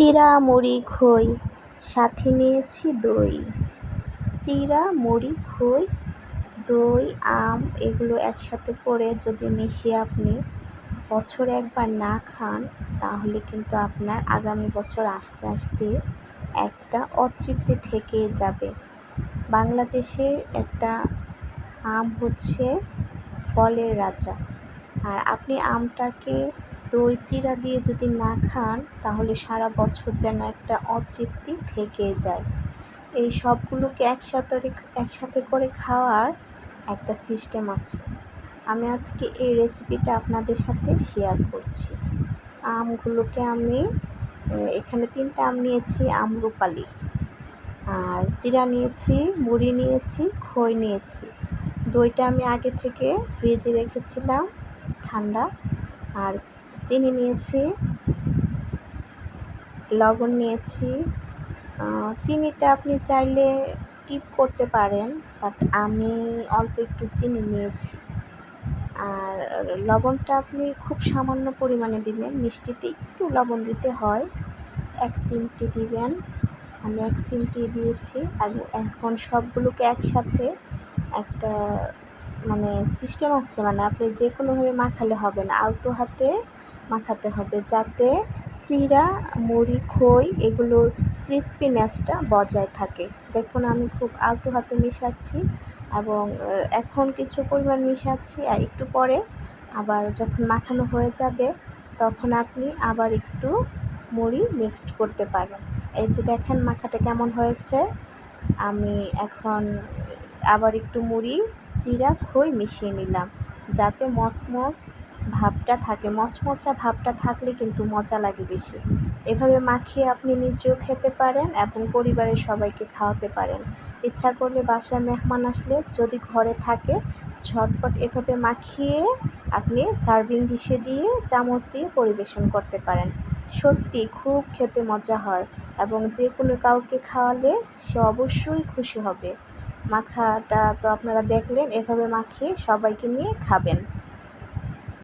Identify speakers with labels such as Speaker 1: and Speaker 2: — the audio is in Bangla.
Speaker 1: চিড়া মুড়ি খই সাথে নিয়েছি দই। চিড়া মুড়ি খই দই, আম, এগুলো একসাথে করে যদি মিশিয়ে আপনি বছরে একবার না খান, তাহলে কিন্তু আপনার আগামী বছর আসতে আসতে একটা অতৃপ্তি থেকে যাবে। বাংলাদেশের একটা আম হচ্ছে ফলের রাজা। আর আপনি আমটাকে দই চিড়া দিয়ে যদি না খান, তাহলে সারা বছর যেন একটা অতৃপ্তি থেকে যায়। এই সবগুলোকে একসাথে একসাথে করে খাওয়ার একটা সিস্টেম আছে। আমি আজকে এই রেসিপিটা আপনাদের সাথে শেয়ার করছি। আমগুলোকে আমি এখানে তিনটা আম নিয়েছি আমরুপালি আর চিরা নিয়েছি, মুড়ি নিয়েছি, খই নিয়েছি। দইটা আমি আগে থেকে ফ্রিজে রেখেছিলাম, ঠান্ডা। আর চিনি নিয়েছি, লবণ নিয়েছি। চিনিটা আপনি চাইলে স্কিপ করতে পারেন, বাট আমি অল্প একটু চিনি নিয়েছি। আর লবণটা আপনি খুব সামান্য পরিমাণে দিবেন, মিষ্টিতে একটু লবণ দিতে হয়। এক চিমটি দিবেন। আমি এক চিমটি দিয়েছি। আর এখন সবগুলোকে একসাথে একটা মানে সিস্টেম আছে মানে আপনি যে কোনোভাবে মাখালে হবে না। আলতো হাতে মাখাতে হবে যাতে চিরা মুড়ি, খই এগুলোর ক্রিস্পিনেসটা বজায় থাকে। দেখুন, আমি খুব আলতো হাতে মিশাচ্ছি এবং এখন কিছু পরিমাণ মিশাচ্ছি, আর একটু পরে আবার যখন মাখানো হয়ে যাবে, তখন আপনি আবার একটু মুড়ি মিক্সড করতে পারেন। এই যে দেখেন, মাখাটা কেমন হয়েছে। আমি এখন আবার একটু মুড়ি চিরা খই মিশিয়ে নিলাম। যাতে মসমস ভাবটা থাকে, মচমচা ভাবটা থাকলে কিন্তু মজা লাগে বেশি। এভাবে মাখিয়ে আপনি নিজেও খেতে পারেন এবং পরিবারের সবাইকে খাওয়াতে পারেন। ইচ্ছা করলে বাসায় মেহমান আসলে যদি ঘরে থাকে, ঝটপট এভাবে মাখিয়ে আপনি সার্ভিং ডিশে দিয়ে চামচ দিয়ে পরিবেশন করতে পারেন। সত্যি খুব খেতে মজা হয় এবং যে কোনো কাউকে খাওয়ালে সে অবশ্যই খুশি হবে। মাখাটা তো আপনারা দেখলেন, এভাবে মাখিয়ে সবাইকে নিয়ে খাবেন।